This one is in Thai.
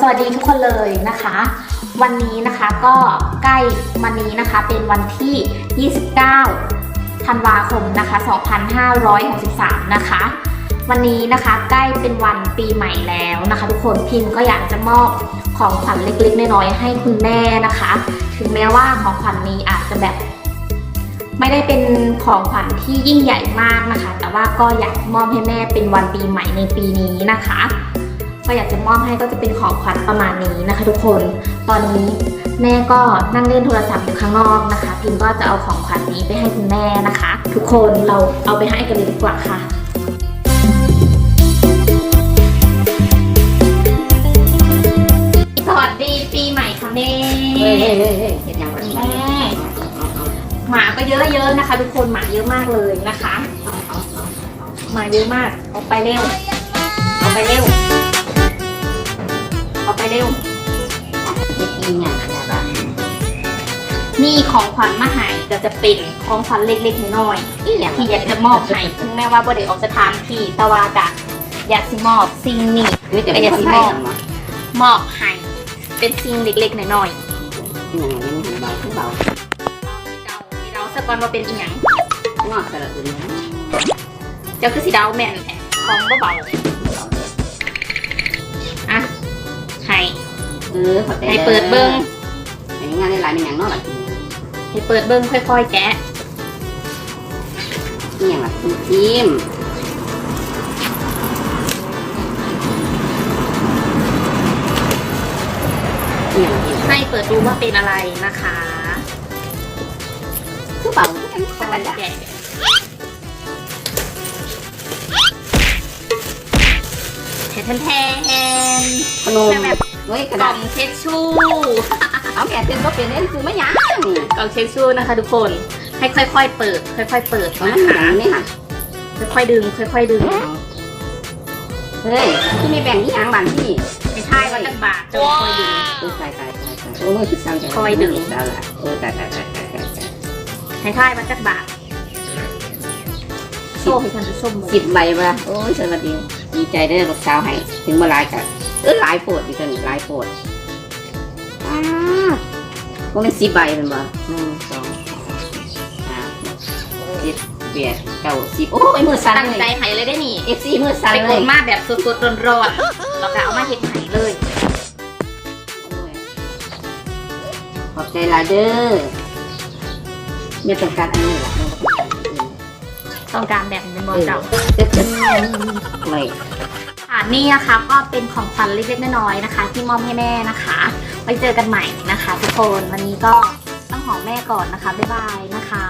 สวัสดีทุกคนเลยนะคะ วันนี้นะคะก็ใกล้วันนี้นะคะเป็นวันที่ 29 ธันวาคมนะคะ 2563 นะคะ วันนี้นะคะใกล้เป็นวันปีใหม่แล้วนะคะ ทุกคนพิมพ์ก็อยากจะมอบของขวัญเล็กๆน้อยๆให้คุณแม่นะคะ ถึงแม้ว่าของขวัญนี้อาจจะแบบ ไม่ได้เป็นของขวัญที่ยิ่งใหญ่มากนะคะ แต่ว่าก็อยากมอบให้แม่เป็นวันปีใหม่ในปีนี้นะคะ ก็อยากจะมอบให้ก็จะเป็นของขวัญประมาณนี้นะคะ ทุกคน ตอนนี้แม่ก็นั่งเล่นโทรศัพท์อยู่ข้างนอกนะคะพิมก็จะเอาของขวัญนี้ไปให้คุณแม่นะคะ ทุกคนเราเอาไปให้กันเลยดีกว่าค่ะสวัสดีปีใหม่ค่ะแม่เฮ้ยเฮ้ยเฮ้ยเฮ้ยเห็นยังวะแม่หมาก็เยอะๆนะคะ ทุกคนหมาเยอะมากเลยนะคะหมาเยอะมากออกไปเร็วออกไปเร็ว ออกไปเร็วเฮ็ดอีหยังขนาดนั้นนี่ของขวัญมาให้ก็จะเป็นของขวัญเล็กๆน้อยอีหยังๆที่อยากจะมอบให้ถึงแม้ว่าบ่ได้ออกสถานที่แต่ว่าจะอยากสิมอบสิ่งนี้คือจะเป็นคนไทยเหรอมอบให้เป็นสิ่งเล็กๆน้อยอีหยังยังหันเบาขึ้นเบาๆเดาเดาสักวันว่าเป็นอีหยังงอกสระอื่นนะเจ้าคือสีเดาแม่นแท้ของเบาๆ ออขอบใจให้เปิดเบิ้งอันนี้งานในหลายเป็นหยังเนอกหล่ะให้เปิดเบิ้งค่อยๆแกะอีหยังล่ะคุณทีมอีหยังอีหยังให้เปิดดูว่าเป็นอะไรนะคะคือเบาคือกันค่ธรรมอยดาๆแกะแทนแทนขนมแค่แบบ เฮ้ยกระกล่ดาอษงเช็ดชู่ เอาแกะเป็นก็เป็นเล่นคือไม่หยังกล่องเช็ดชู่นะคะ ทุกคน ให้ค่อย ๆ เปิด ค่อย ๆ เปิดมันนะหยัคะงนี่ค่ะค่อยๆดึง ค่อย ๆ ดึงเฮ้ยที่มีแบ่งที่หยังบ้านที่ให้ท่ายว่าจักบาทจะค่อยดึง โอ้ยตายตายตายตายโอ้ยคือสั่งคอยดึงแล้วล่ะโอ้ยตายตายตายตายตายตายให้ท่ายว่าจักบาทโซ่ให้ท่านผู้ชมดูสิบใบปะโอ้ยสวัสดีดีใจได้อลูกสาวให้ถึงมาหลายกัน เออหลายโปรดอีกตัวนี้หลายโปรดอ้าก็เป็นสิบใบเป็นบ่หนึ่งสองสามห้าหกเจ็ดแปดเก้าสิบโอ้ยมือสั่นตั้งเลใจยให้เลยได้นี่เอฟซีมือสั่นไปเลกยดมาแบบสดๆร้อนๆแล้วก็เอามาเห็ดไห้เลยโอ้ยขอบใจหลายเด้อไม่ต้องการอันนี้หรอกไม่ต้องการอันอื่น ต้องการแบบเป็นบอลเจ้าเจ็ดเจ็ดไม่ค่ะ นี่นะคะก็เป็นของขวัญเล็กๆน้อยๆนะคะ ที่มอบให้แม่นะคะ ไปเจอกันใหม่นะคะ ทุกคนวันนี้ก็ต้องหอมแม่ก่อนนะคะบ๊ายบายนะคะ